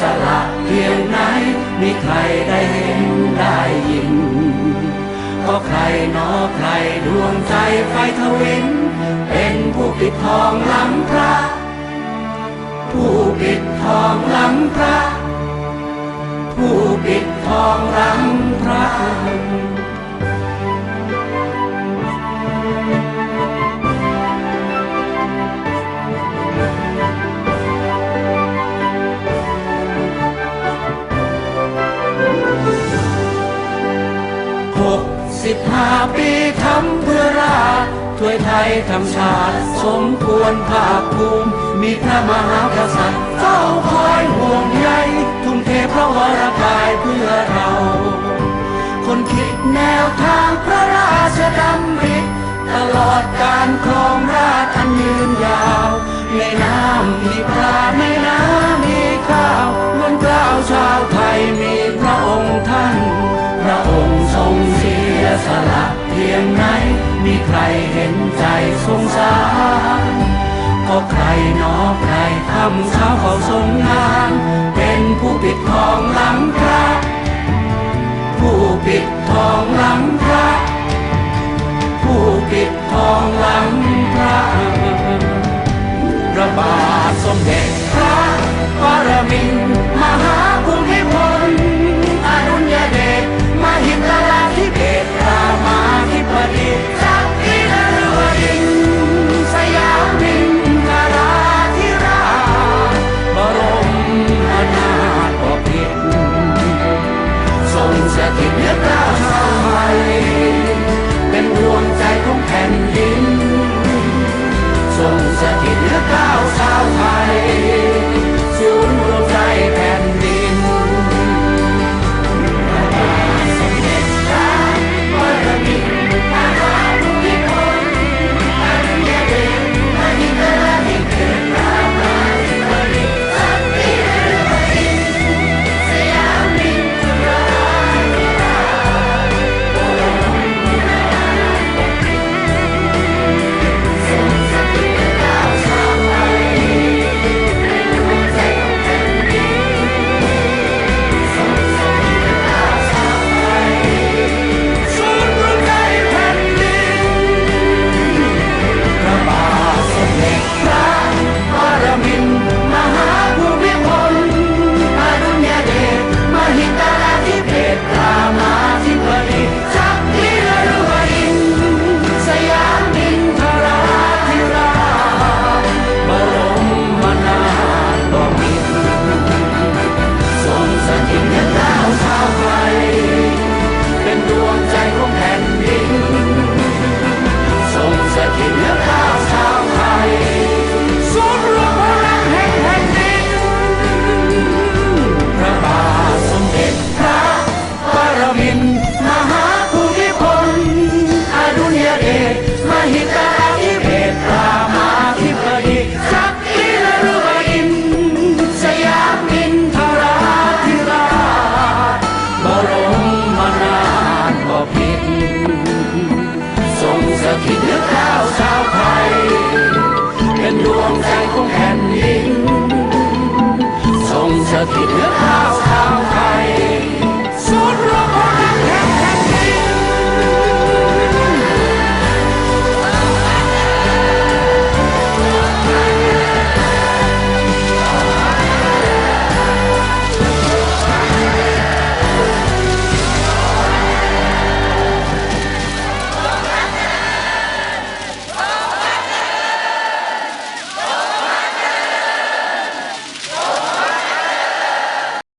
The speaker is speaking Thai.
สละเพียงไหนมีใครได้เห็นได้ยิน ก็ใครนอใครดวงใจไฟทวิน เป็นผู้ปิดทองล้ำพระ ผู้ปิดทองล้ำพระ ผู้ปิดทองล้ำ สิบห้าปีทำเพื่อราชถ้วยไทยทำชาติ สมควรภาคภูมิ มีพระมหากษัตริย์เฝ้าคอยห่วงใยทุ่มเทพระวรกายเพื่อเรา คนคิดแนวทางพระราชดำริตลอดการครองราชอันยืนยาว ใครเห็นใจสงสาร ก็ใครนอใครทำเช้าเขาทรงงาน เป็นผู้ปิดทองหลังพระ ผู้ปิดทองหลังพระ ผู้ปิดทองหลังพระระบาด